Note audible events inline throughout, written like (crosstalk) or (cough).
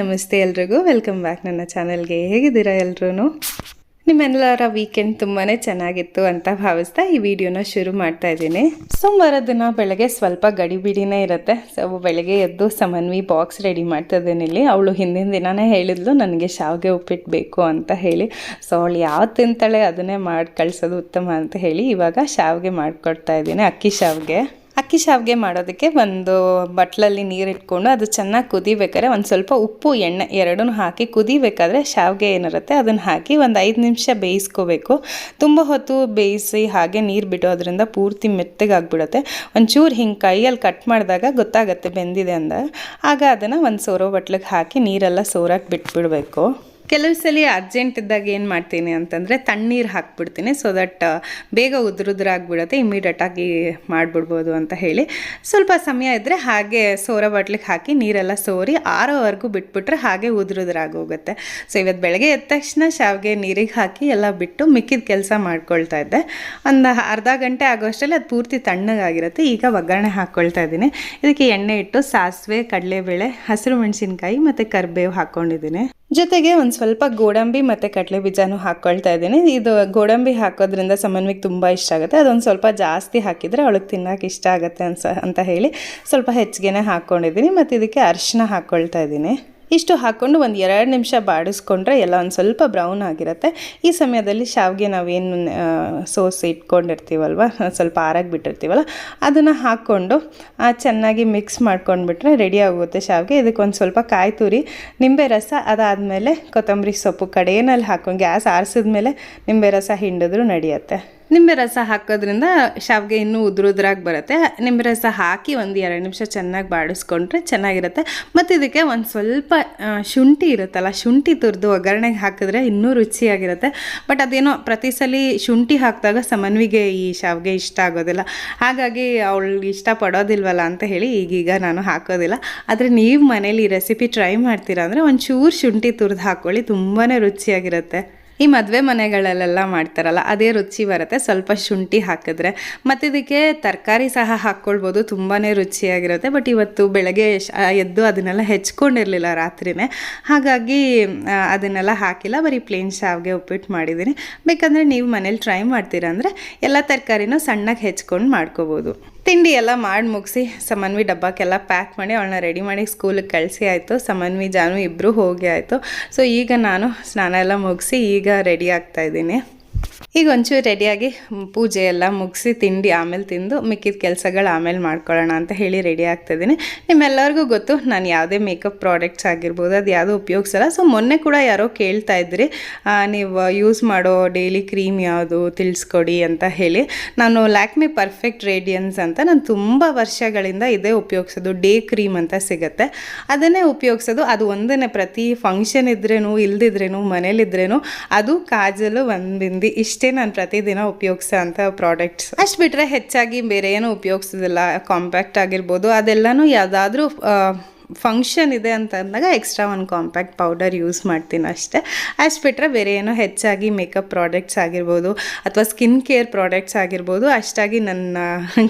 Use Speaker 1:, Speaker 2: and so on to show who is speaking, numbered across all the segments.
Speaker 1: ನಮಸ್ತೆ ಎಲ್ರಿಗೂ. Welcome back ನನ್ನ ಚಾನಲ್ಗೆ. ಹೇಗಿದ್ದೀರಾ ಎಲ್ರೂ ನಿಮ್ಮೆಲ್ಲರ ವೀಕೆಂಡ್ ತುಂಬಾ ಚೆನ್ನಾಗಿತ್ತು ಅಂತ ಭಾವಿಸ್ತಾ ಈ ವಿಡಿಯೋನ ಶುರು ಮಾಡ್ತಾ ಇದ್ದೀನಿ. ಸೋಮವಾರ ದಿನ ಬೆಳಗ್ಗೆ ಸ್ವಲ್ಪ ಗಡಿಬಿಡಿನೇ ಇರುತ್ತೆ. ಸೊ ಬೆಳಗ್ಗೆ ಎದ್ದು ಸಮನ್ವಿ ಬಾಕ್ಸ್ ರೆಡಿ ಮಾಡ್ತಾ ಇದ್ದೀನಿ ಇಲ್ಲಿ. ಅವಳು ಹಿಂದಿನ ದಿನನೇ ಹೇಳಿದ್ಲು, ನನಗೆ ಶಾವಿಗೆ ಉಪ್ಪಿಟ್ಟು ಬೇಕು ಅಂತ ಹೇಳಿ. ಸೊ ಅವಳು ಯಾವ ತಿಂತಾಳೆ ಅದನ್ನೇ ಮಾಡಿ ಕಳಿಸೋದು ಉತ್ತಮ ಅಂತ ಹೇಳಿ ಇವಾಗ ಶಾವಿಗೆ ಮಾಡಿಕೊಡ್ತಾ ಇದ್ದೀನಿ, ಅಕ್ಕಿ ಶಾವಿಗೆ. ಅಕ್ಕಿ ಶಾವಿಗೆ ಮಾಡೋದಕ್ಕೆ ಒಂದು ಬಟ್ಲಲ್ಲಿ ನೀರು ಇಟ್ಕೊಂಡು ಅದು ಚೆನ್ನಾಗಿ ಕುದಿಬೇಕಾದ್ರೆ ಒಂದು ಸ್ವಲ್ಪ ಉಪ್ಪು, ಎಣ್ಣೆ ಎರಡನ್ನೂ ಹಾಕಿ ಕುದಿಬೇಕಾದ್ರೆ ಶಾವಿಗೆ ಏನಿರುತ್ತೆ ಅದನ್ನು ಹಾಕಿ ಒಂದು ಐದು ನಿಮಿಷ ಬೇಯಿಸ್ಕೋಬೇಕು. ತುಂಬ ಹೊತ್ತು ಬೇಯಿಸಿ ಹಾಗೆ ನೀರು ಬಿಡೋದ್ರಿಂದ ಪೂರ್ತಿ ಮೆತ್ತಗಾಗ್ಬಿಡುತ್ತೆ. ಒಂಚೂರು ಹಿಂಗೆ ಕೈಯಲ್ಲಿ ಕಟ್ ಮಾಡಿದಾಗ ಗೊತ್ತಾಗುತ್ತೆ ಬೆಂದಿದೆ ಅಂದಾಗ ಆಗ ಅದನ್ನು ಒಂದು ಸೋರೋ ಬಟ್ಲಿಗೆ ಹಾಕಿ ನೀರೆಲ್ಲ ಸೋರಕ್ಕೆ ಬಿಟ್ಬಿಡಬೇಕು. ಕೆಲವು ಸಲ ಅರ್ಜೆಂಟ್ ಇದ್ದಾಗ ಏನು ಮಾಡ್ತೀನಿ ಅಂತಂದರೆ ತಣ್ಣೀರು ಹಾಕ್ಬಿಡ್ತೀನಿ ಸೊ ದಟ್ ಬೇಗ ಉದುರುದ್ರಾಗ್ಬಿಡುತ್ತೆ ಇಮಿಡಿಯೇಟಾಗಿ ಮಾಡಿಬಿಡ್ಬೋದು ಅಂತ ಹೇಳಿ. ಸ್ವಲ್ಪ ಸಮಯ ಇದ್ದರೆ ಹಾಗೆ ಸೋರ ಬಾಟ್ಲಿಗೆ ಹಾಕಿ ನೀರೆಲ್ಲ ಸೋರಿ ಆರೋವರೆಗೂ ಬಿಟ್ಬಿಟ್ರೆ ಹಾಗೆ ಉದುರುದ್ರಾಗೋಗುತ್ತೆ. ಸೊ ಇವತ್ತು ಬೆಳಗ್ಗೆ ಎದ್ದ ತಕ್ಷಣ ಶಾವಿಗೆ ನೀರಿಗೆ ಹಾಕಿ ಎಲ್ಲ ಬಿಟ್ಟು ಮಿಕ್ಕಿದ ಕೆಲಸ ಮಾಡ್ಕೊಳ್ತಾ ಇದ್ದೆ. ಒಂದು ಅರ್ಧ ಗಂಟೆ ಆಗೋಷ್ಟರಲ್ಲಿ ಅದು ಪೂರ್ತಿ ತಣ್ಣಗಾಗಿರುತ್ತೆ, ಈಗ ಒಗ್ಗರಣೆ ಹಾಕ್ಕೊಳ್ತಾ ಇದ್ದೀನಿ. ಇದಕ್ಕೆ ಎಣ್ಣೆ ಇಟ್ಟು ಸಾಸಿವೆ, ಕಡಲೆಬೇಳೆ, ಹಸಿರು ಮೆಣಸಿನ್ಕಾಯಿ ಮತ್ತು ಕರಿಬೇವು ಹಾಕ್ಕೊಂಡಿದ್ದೀನಿ ಜೊತೆಗೆ ಒಂದು ಸ್ವಲ್ಪ ಗೋಡಂಬಿ ಮತ್ತು ಕಡಲೆ ಬೀಜನೂ ಹಾಕ್ಕೊಳ್ತಾ ಇದ್ದೀನಿ. ಇದು ಗೋಡಂಬಿ ಹಾಕೋದ್ರಿಂದ ಸಮನ್ವಿಗೆ ತುಂಬ ಇಷ್ಟ ಆಗುತ್ತೆ. ಅದೊಂದು ಸ್ವಲ್ಪ ಜಾಸ್ತಿ ಹಾಕಿದರೆ ಅವಳಿಗೆ ತಿನ್ನೋಕೆ ಇಷ್ಟ ಆಗುತ್ತೆ ಅನ್ಸ, ಅಂತ ಹೇಳಿ ಸ್ವಲ್ಪ ಹೆಚ್ಚಿಗೆನೇ ಹಾಕ್ಕೊಂಡಿದ್ದೀನಿ ಮತ್ತು ಇದಕ್ಕೆ ಅರಿಶಿನ ಹಾಕ್ಕೊಳ್ತಾ ಇದ್ದೀನಿ. ಇಷ್ಟು ಹಾಕ್ಕೊಂಡು ಒಂದು ಎರಡು ನಿಮಿಷ ಬಾಡಿಸ್ಕೊಂಡ್ರೆ ಎಲ್ಲ ಒಂದು ಸ್ವಲ್ಪ ಬ್ರೌನ್ ಆಗಿರುತ್ತೆ. ಈ ಸಮಯದಲ್ಲಿ ಶಾವಿಗೆ ನಾವೇನು ಸೋಸಿ ಇಟ್ಕೊಂಡಿರ್ತೀವಲ್ವ? ಸ್ವಲ್ಪ ಆರಾಗಿ ಬಿಟ್ಟಿರ್ತೀವಲ್ಲ, ಅದನ್ನು ಹಾಕ್ಕೊಂಡು ಚೆನ್ನಾಗಿ ಮಿಕ್ಸ್ ಮಾಡ್ಕೊಂಡ್ಬಿಟ್ರೆ ರೆಡಿ ಆಗುತ್ತೆ ಶಾವಿಗೆ. ಇದಕ್ಕೆ ಒಂದು ಸ್ವಲ್ಪ ಕಾಯಿ ತುರಿ, ನಿಂಬೆ ರಸ, ಅದಾದಮೇಲೆ ಕೊತ್ತಂಬರಿ ಸೊಪ್ಪು ಕಡೆಯಲ್ಲಿ ಹಾಕೊಂಡು, ಗ್ಯಾಸ್ ಆರಿಸಿದ್ಮೇಲೆ ನಿಂಬೆ ರಸ ಹಿಂಡಿದ್ರು ನಡೆಯುತ್ತೆ. ನಿಂಬೆ ರಸ ಹಾಕೋದ್ರಿಂದ ಶಾವಿಗೆ ಇನ್ನೂ ಉದುರುದ್ರಾಗಿ ಬರುತ್ತೆ. ನಿಂಬೆ ರಸ ಹಾಕಿ ಒಂದು ಎರಡು ನಿಮಿಷ ಚೆನ್ನಾಗಿ ಬಾಡಿಸ್ಕೊಂಡ್ರೆ ಚೆನ್ನಾಗಿರುತ್ತೆ. ಮತ್ತು ಇದಕ್ಕೆ ಒಂದು ಸ್ವಲ್ಪ ಶುಂಠಿ ಇರುತ್ತಲ್ಲ, ಶುಂಠಿ ತುರಿದು ಒಗ್ಗರಣೆಗೆ ಹಾಕಿದ್ರೆ ಇನ್ನೂ ರುಚಿಯಾಗಿರುತ್ತೆ. ಬಟ್ ಅದೇನೋ ಪ್ರತಿ ಸಲ ಶುಂಠಿ ಹಾಕಿದಾಗ ಸಮನ್ವಿಗೆ ಈ ಶಾವಿಗೆ ಇಷ್ಟ ಆಗೋದಿಲ್ಲ. ಹಾಗಾಗಿ ಅವಳು ಇಷ್ಟಪಡೋದಿಲ್ವಲ್ಲ ಅಂತ ಹೇಳಿ ಈಗೀಗ ನಾನು ಹಾಕೋದಿಲ್ಲ. ಆದರೆ ನೀವು ಮನೇಲಿ ಈ ರೆಸಿಪಿ ಟ್ರೈ ಮಾಡ್ತೀರಾ ಅಂದರೆ ಒಂಚೂರು ಶುಂಠಿ ತುರಿದು ಹಾಕ್ಕೊಳ್ಳಿ ತುಂಬಾ ರುಚಿಯಾಗಿರುತ್ತೆ. ಈ ಮದುವೆ ಮನೆಗಳಲ್ಲೆಲ್ಲ ಮಾಡ್ತಾರಲ್ಲ, ಅದೇ ರುಚಿ ಬರುತ್ತೆ. ಸ್ವಲ್ಪ ಶುಂಠಿ ಹಾಕಿದ್ರೆ ಮತ್ತು ಇದಕ್ಕೆ ತರಕಾರಿ ಸಹ ಹಾಕ್ಕೊಳ್ಬೋದು ತುಂಬಾ ರುಚಿಯಾಗಿರುತ್ತೆ. ಬಟ್ ಇವತ್ತು ಬೆಳಗ್ಗೆ ಎದ್ದು ಅದನ್ನೆಲ್ಲ ಹೆಚ್ಕೊಂಡಿರಲಿಲ್ಲ ರಾತ್ರಿನೇ. ಹಾಗಾಗಿ ಅದನ್ನೆಲ್ಲ ಹಾಕಿಲ್ಲ. ಬರೀ ಪ್ಲೇನ್ ಶಾವ್ಗೆ ಉಪ್ಪಿಟ್ಟು ಮಾಡಿದ್ದೀನಿ. ಬೇಕಂದರೆ ನೀವು ಮನೇಲಿ ಟ್ರೈ ಮಾಡ್ತೀರಾ ಅಂದರೆ ಎಲ್ಲ ತರಕಾರಿನೂ ಸಣ್ಣಗೆ ಹೆಚ್ಕೊಂಡು ಮಾಡ್ಕೋಬೋದು. ತಿಂಡಿ ಎಲ್ಲ ಮಾಡಿ ಮುಗಿಸಿ ಸಮನ್ವಿ ಡಬ್ಬಕ್ಕೆಲ್ಲ ಪ್ಯಾಕ್ ಮಾಡಿ ಅವಳನ್ನ ರೆಡಿ ಮಾಡಿ ಸ್ಕೂಲಿಗೆ ಕಳಿಸಿ ಆಯಿತು. ಸಮನ್ವಿ, ಜಾನು ಇಬ್ಬರು ಹೋಗಿ ಆಯಿತು. ಸೊ ಈಗ ನಾನು ಸ್ನಾನ ಎಲ್ಲ ಮುಗಿಸಿ ಈಗ ರೆಡಿ ಆಗ್ತಾಯಿದ್ದೀನಿ ಈಗ ಒಂಚೂರು ರೆಡಿಯಾಗಿ ಪೂಜೆ ಎಲ್ಲ ಮುಗಿಸಿ ತಿಂಡಿ ಆಮೇಲೆ ತಿಂದು ಮಿಕ್ಕಿದ ಕೆಲಸಗಳು ಆಮೇಲೆ ಮಾಡ್ಕೊಳ್ಳೋಣ ಅಂತ ಹೇಳಿ ರೆಡಿ ಆಗ್ತಾಯಿದ್ದೀನಿ ನಿಮ್ಮೆಲ್ಲರಿಗೂ ಗೊತ್ತು, ನಾನು ಯಾವುದೇ ಮೇಕಪ್ ಪ್ರಾಡಕ್ಟ್ಸ್ ಆಗಿರ್ಬೋದು, ಅದು ಯಾವುದೂ ಉಪಯೋಗಿಸಲ್ಲ. ಸೊ ಮೊನ್ನೆ ಕೂಡ ಯಾರೋ ಕೇಳ್ತಾ ಇದ್ರಿ ನೀವು ಯೂಸ್ ಮಾಡೋ ಡೈಲಿ ಕ್ರೀಮ್ ಯಾವುದು ತಿಳಿಸ್ಕೊಡಿ ಅಂತ ಹೇಳಿ. ನಾನು ಲ್ಯಾಕ್ಮಿ ಪರ್ಫೆಕ್ಟ್ ರೇಡಿಯನ್ಸ್ ಅಂತ ನಾನು ತುಂಬ ವರ್ಷಗಳಿಂದ ಇದೇ ಉಪಯೋಗಿಸೋದು ಡೇ ಕ್ರೀಮ್ ಅಂತ ಸಿಗುತ್ತೆ. ಅದನ್ನೇ ಉಪಯೋಗಿಸೋದು, ಅದು ಒಂದನೇ ಪ್ರತಿ ಫಂಕ್ಷನ್ ಇದ್ರೇನು, ಇಲ್ದಿದ್ರೇನು, ಮನೇಲಿದ್ರೇನು, ಅದು ಕಾಜಲು ಒಂದು ಬಿಂದಿ. ಇಷ್ಟೇ ನಾನು ಪ್ರತಿದಿನ ಉಪಯೋಗಿಸೋ ಅಂಥ ಪ್ರಾಡಕ್ಟ್ಸ್ ಅಷ್ಟು ಬಿಟ್ಟರೆ ಹೆಚ್ಚಾಗಿ ಬೇರೆ ಏನೂ ಉಪಯೋಗಿಸೋದಿಲ್ಲ. ಕಾಂಪ್ಯಾಕ್ಟ್ ಆಗಿರ್ಬೋದು. ಅದೆಲ್ಲನೂ ಯಾವುದಾದ್ರೂ ಫಂಕ್ಷನ್ ಇದೆ ಅಂತ ಅಂದಾಗ ಎಕ್ಸ್ಟ್ರಾ ಒಂದು ಕಾಂಪ್ಯಾಕ್ಟ್ ಪೌಡರ್ ಯೂಸ್ ಮಾಡ್ತೀನಿ ಅಷ್ಟೇ. ಅಷ್ಟು ಬಿಟ್ಟರೆ ಬೇರೆ ಏನೋ ಹೆಚ್ಚಾಗಿ ಮೇಕಪ್ ಪ್ರಾಡಕ್ಟ್ಸ್ ಆಗಿರ್ಬೋದು ಅಥವಾ ಸ್ಕಿನ್ ಕೇರ್ ಪ್ರಾಡಕ್ಟ್ಸ್ ಆಗಿರ್ಬೋದು. ಅಷ್ಟಾಗಿ ನನ್ನ